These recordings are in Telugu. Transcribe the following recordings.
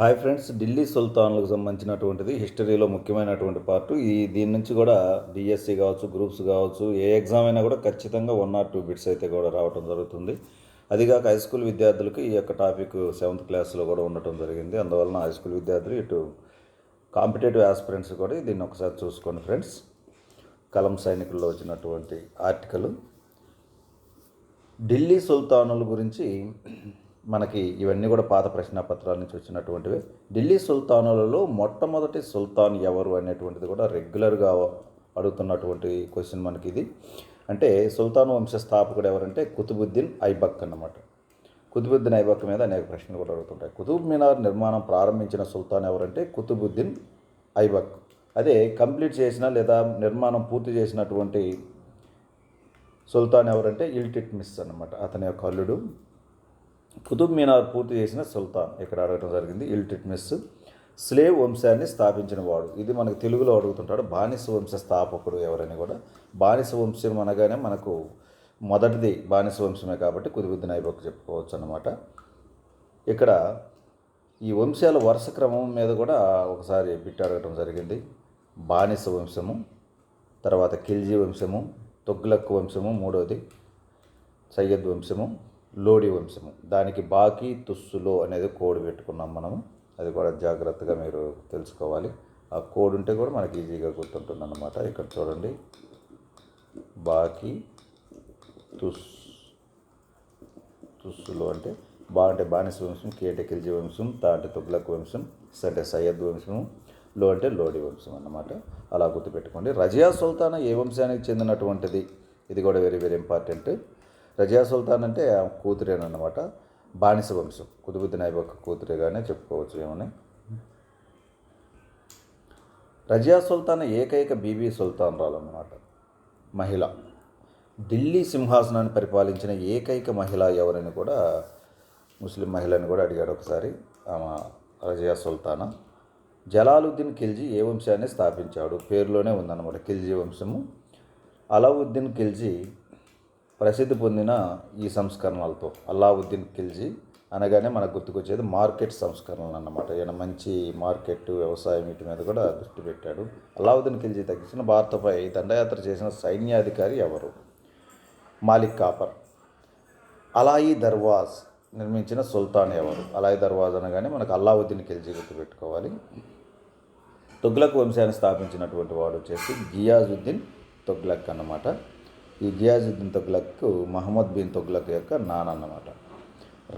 హాయ్ ఫ్రెండ్స్ ఢిల్లీ సుల్తాన్లకు సంబంధించినటువంటిది హిస్టరీలో ముఖ్యమైనటువంటి పార్ట్. ఈ దీని నుంచి కూడా డిఎస్సి కావచ్చు గ్రూప్స్ కావచ్చు ఏ ఎగ్జామ్ అయినా కూడా ఖచ్చితంగా వన్ ఆర్ టూ బిట్స్ అయితే కూడా రావడం జరుగుతుంది. అదిగాక హై స్కూల్ విద్యార్థులకు ఈ యొక్క టాపిక్ సెవెంత్ క్లాస్లో కూడా ఉండటం జరిగింది. అందువలన హై స్కూల్ విద్యార్థులు ఇటు కాంపిటేటివ్ ఆస్పిరెంట్స్ కూడా దీన్ని ఒకసారి చూసుకోండి ఫ్రెండ్స్. కలం సైనికుల్లో వచ్చినటువంటి ఆర్టికల్. ఢిల్లీ సుల్తానుల గురించి మనకి ఇవన్నీ కూడా పాత ప్రశ్నాపత్రాల నుంచి వచ్చినటువంటివి. ఢిల్లీ సుల్తానులలో మొట్టమొదటి సుల్తాన్ ఎవరు అనేటువంటిది కూడా రెగ్యులర్గా అడుగుతున్నటువంటి క్వశ్చన్ మనకి ఇది అంటే సుల్తాన్ వంశ స్థాపకుడు ఎవరంటే కుతుబుద్దీన్ ఐబక్ అన్నమాట. కుతుబుద్దీన్ ఐబక్ మీద అనేక ప్రశ్నలు కూడా అడుగుతుంటాయి. కుతుబ్ మినార్ నిర్మాణం ప్రారంభించిన సుల్తాన్ ఎవరంటే కుతుబుద్దీన్ ఐబక్. అదే కంప్లీట్ చేసిన లేదా నిర్మాణం పూర్తి చేసినటువంటి సుల్తాన్ ఎవరంటే ఇల్టిట్ మిస్ అన్నమాట. అతని యొక్క అల్లుడు కుతుబ్ మీనార్ పూర్తి చేసిన సుల్తాన్ ఇక్కడ అడగడం జరిగింది ఇల్టిట్మిస్ స్లేవ్ వంశాన్ని స్థాపించిన వాడు. ఇది మనకు తెలుగులో అడుగుతుంటాడు బానిస వంశ స్థాపకుడు ఎవరని కూడా. బానిస వంశం అనగానే మనకు మొదటిది బానిస వంశమే కాబట్టి కుతుబుద్దీన్ ఐబక్ చెప్పుకోవచ్చు అనమాట ఇక్కడ ఈ వంశాల వరుస క్రమం మీద కూడా ఒకసారి బిట్ అడగడం జరిగింది. బానిస వంశము తర్వాత ఖిల్జీ వంశము తొగ్లక్ వంశము మూడోది సయ్యద్ వంశము లోడి వంశము. దానికి బాకీ తుస్సులో అనేది కోడ్ పెట్టుకున్నాం మనము. అది కూడా జాగ్రత్తగా మీరు తెలుసుకోవాలి. ఆ కోడ్ ఉంటే కూడా మనకి ఈజీగా గుర్తుంటుంది అనమాట ఇక్కడ చూడండి. బాకీ తుస్ తుస్సులో అంటే బా అంటే బానిస వంశం కే అంటే వంశం తా అంటే తుగ్లక్ వంశం స అంటే సయ్యద్ వంశము లో అంటే లోడి వంశం అన్నమాట. అలా గుర్తుపెట్టుకోండి. రజియా సుల్తానా ఏ వంశానికి చెందినటువంటిది? ఇది కూడా very very important. Razia Sultan అంటే ఆమె కూతురేనమాట బానిస వంశం. కుతుబుద్దీన్ ఐబక్ కూతురేగానే చెప్పుకోవచ్చు ఏమని. రజియా సుల్తాన్ ఏకైక బీబీ సుల్తాన్ రాలన్నమాట మహిళ. ఢిల్లీ సింహాసనాన్ని పరిపాలించిన ఏకైక మహిళ ఎవరని కూడా ముస్లిం మహిళని కూడా అడిగాడు ఒకసారి ఆమె రజియా సుల్తానా. జలాలుద్దీన్ ఖిల్జీ ఏ వంశాన్ని స్థాపించాడు? పేరులోనే ఉందన్నమాట ఖిల్జీ వంశము. అలావుద్దీన్ ఖిల్జీ ప్రసిద్ధి పొందిన ఈ సంస్కరణలతో అల్లావుద్దీన్ ఖిల్జీ అనగానే మనకు గుర్తుకొచ్చేది మార్కెట్ సంస్కరణలు అన్నమాట. ఈయన మంచి మార్కెట్ వ్యవసాయం వీటి మీద కూడా దృష్టి పెట్టాడు. అల్లావుద్దీన్ ఖిల్జీ తగ్గించిన భారతపై దండయాత్ర చేసిన సైన్యాధికారి ఎవరు? మాలిక్ కాపర్. అలాయి దర్వాజ్ నిర్మించిన సుల్తాన్ ఎవరు? అలాయి దర్వాజ్ అనగానే మనకు అల్లావుద్దీన్ ఖిల్జీ గుర్తుపెట్టుకోవాలి తుగ్లక్ వంశాన్ని స్థాపించినటువంటి వాడు వచ్చేసి గియాజుద్దీన్ తుగ్లక్ అన్నమాట. ఈ గియాజుద్దీన్ తుగ్లక్ మహమ్మద్ బిన్ తుగ్లక్ యొక్క నాన్న అన్నమాట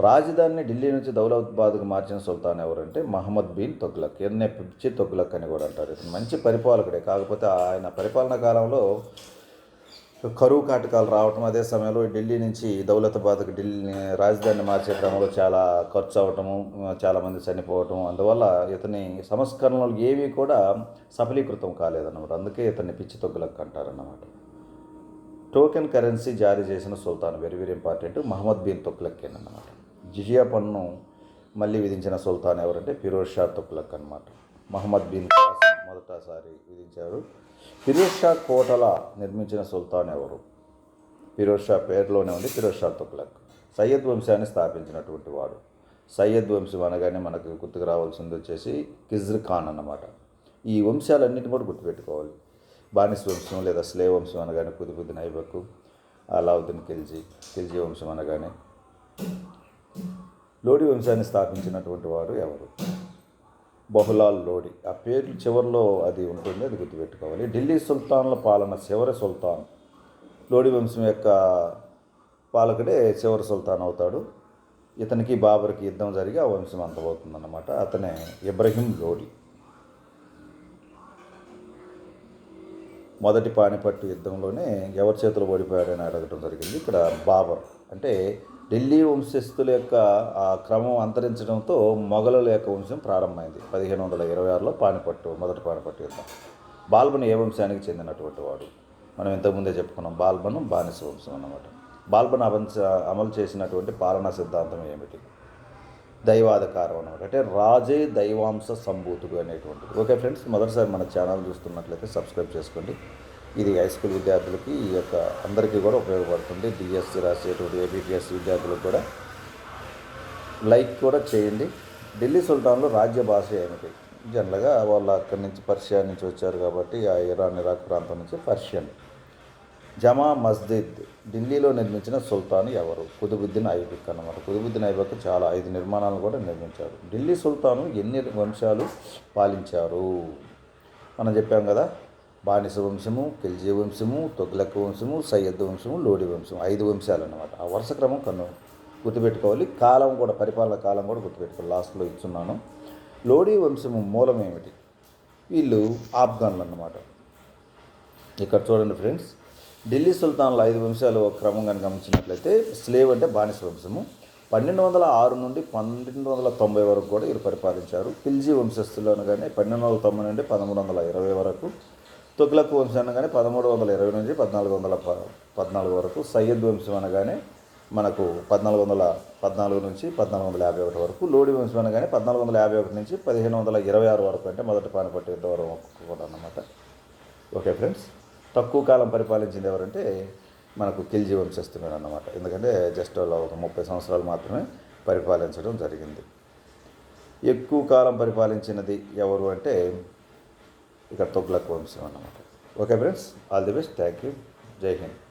రాజధానిని ఢిల్లీ నుంచి దౌలతాబాద్కు మార్చిన సుల్తాన్ ఎవరంటే మహమ్మద్ బిన్ తుగ్లక్. ఎన్నే పిచ్చి తుగ్లక్ అని కూడా అంటారు. ఇతను మంచి పరిపాలకుడే. కాకపోతే ఆయన పరిపాలనా కాలంలో కరువు కాటకాలు రావటం అదే సమయంలో ఢిల్లీ నుంచి దౌలతాబాద్కి ఢిల్లీ రాజధానిని మార్చే క్రమంలో చాలా ఖర్చు అవటము చాలామంది చనిపోవటం అందువల్ల ఇతని సంస్కరణలు ఏవి కూడా సఫలీకృతం కాలేదన్నమాట. అందుకే ఇతన్ని పిచ్చి తొగ్గులకు అంటారన్నమాట. టోకెన్ కరెన్సీ జారీ చేసిన సుల్తాన్ very very important Muhammad bin Tughlaq అన్నమాట. జిజియా పన్ను మళ్ళీ విధించిన సుల్తాన్ ఎవరంటే ఫిరోజ్ షా తుక్లక్ అనమాట మహమ్మద్ బిన్ కాసిం మొదటసారి విధించారు. ఫిరోజ్ షా కోటల నిర్మించిన సుల్తాన్ ఎవరు? ఫిరోజ్ షా పేరులోనే ఉంది ఫిరోజ్ షా తుక్లక్ సయ్యద్ వంశాన్ని స్థాపించినటువంటి వాడు. సయ్యద్ వంశం అనగానే మనకు గుర్తుకు రావాల్సింది వచ్చేసి కిజ్ర్ ఖాన్ అన్నమాట. ఈ వంశాలన్నిటిని కూడా గుర్తుపెట్టుకోవాలి. బానిస వంశం లేదా స్లే వంశం అనగానే కుతుబుద్దీన్ ఐబక్ అలావుద్దీన్ ఖిల్జీ ఖిల్జీ వంశం అనగానే లోడి వంశాన్ని స్థాపించినటువంటి వారు ఎవరు? బహులాల్ లోడి. ఆ పేరు చివరిలో అది ఉంటుంది అది గుర్తుపెట్టుకోవాలి. ఢిల్లీ సుల్తాన్ల పాలన చివరి సుల్తాన్. లోడి వంశం యొక్క పాలకుడే చివరి సుల్తాన్ అవుతాడు. ఇతనికి బాబర్కి యుద్ధం జరిగి ఆ వంశం అంతమవుతుందన్నమాట. అతనే ఇబ్రహీం లోడి. మొదటి పానిపట్టు యుద్ధంలోనే ఎవరి చేతిలో ఓడిపోయాడని అడగటం జరిగింది. ఇక్కడ బాబర్ అంటే ఢిల్లీ వంశస్థుల యొక్క ఆ క్రమం అంతరించడంతో మొఘలుల యొక్క వంశం ప్రారంభమైంది. పదిహేను వందల ఇరవై ఆరులో పానిపట్టు మొదటి పానిపట్టు యుద్ధం. బాల్బన్ ఏ వంశానికి చెందినటువంటి వాడు? మనం ఇంతకుముందే చెప్పుకున్నాం బాల్బన్ బానిస వంశం అన్నమాట. బాల్బన్ అవంశ అమలు చేసినటువంటి పాలనా సిద్ధాంతం ఏమిటి? దైవాధికారం అనమాట అంటే రాజే దైవాంశ సంభూతుడు అనేటువంటిది. ఓకే ఫ్రెండ్స్ మొదటిసారి మన ఛానల్ చూస్తున్నట్లయితే సబ్స్క్రైబ్ చేసుకోండి. ఇది హై స్కూల్ విద్యార్థులకి ఈ యొక్క అందరికీ కూడా ఉపయోగపడుతుంది. డిఎస్సి రాసేటువంటి ఏబిపిఎస్ విద్యార్థులకు కూడా. లైక్ కూడా చేయండి. ఢిల్లీ సుల్తాన్లో రాజ్య భాష ఏమిటి? జనరల్గా వాళ్ళు అక్కడి నుంచి పర్షియా నుంచి వచ్చారు కాబట్టి ఆ ఇరాన్ ఇరాక్ ప్రాంతం నుంచి పర్షియన్. జమా మస్జిద్ ఢిల్లీలో నిర్మించిన సుల్తాన్ ఎవరు? కుతుబుద్దీన్ ఐబక్ అన్నమాట. కుతుబుద్దీన్ ఐబక్ చాలా ఐదు నిర్మాణాలు కూడా నిర్మించారు. ఢిల్లీ సుల్తాను ఎన్ని వంశాలు పాలించారు? మనం చెప్పాం కదా బానిస వంశము ఖిల్జీ వంశము తొగ్లక్ వంశము సయ్యద్ వంశము లోడి వంశం ఐదు వంశాలు అన్నమాట. ఆ వరుస క్రమం కన్ను గుర్తుపెట్టుకోవాలి. కాలం కూడా పరిపాలన కాలం కూడా గుర్తుపెట్టుకోవాలి. లాస్ట్లో ఇచ్చున్నాను. లోడీ వంశము మూలం ఏమిటి? వీళ్ళు ఆఫ్ఘన్లు అన్నమాట. ఇక్కడ చూడండి ఫ్రెండ్స్ ఢిల్లీ సుల్తాన్ల ఐదు వంశాలు క్రమంగా గమనించినట్లయితే స్లేవ్ అంటే బానిస వంశము. పన్నెండు వందల ఆరు నుండి పన్నెండు వందల తొంభై వరకు కూడా వీరు పరిపాలించారు. ఖిల్జీ వంశస్థులు అనగానే పన్నెండు వందల తొంభై నుండి పదమూడు వందల ఇరవై వరకు తొగ్లక్ వంశం అనగానే పదమూడు వందల ఇరవై నుంచి పద్నాలుగు వందల ప పద్నాలుగు వరకు సయ్యద్ వంశం అనగానే మనకు పద్నాలుగు వందల పద్నాలుగు నుంచి పద్నాలుగు వందల యాభై ఒకటి వరకు లోడి వంశం అనగానే పద్నాలుగు వందల యాభై ఒకటి నుంచి పదిహేను వందల ఇరవై ఆరు వరకు అంటే మొదటి పానిపట్టి యుద్ధం వరకు కూడా అన్నమాట ఓకే ఫ్రెండ్స్. తక్కువ కాలం పరిపాలించింది ఎవరంటే మనకు ఖిల్జీ వంశస్థుడు అన్నమాట. ఎందుకంటే జస్ట్ ఒక ముప్పై సంవత్సరాలు మాత్రమే పరిపాలించడం జరిగింది. ఎక్కువ కాలం పరిపాలించినది ఎవరు అంటే ఇక తొగ్లక్ వంశం అన్నమాట. Okay friends all the best. Thank you. జై హింద్.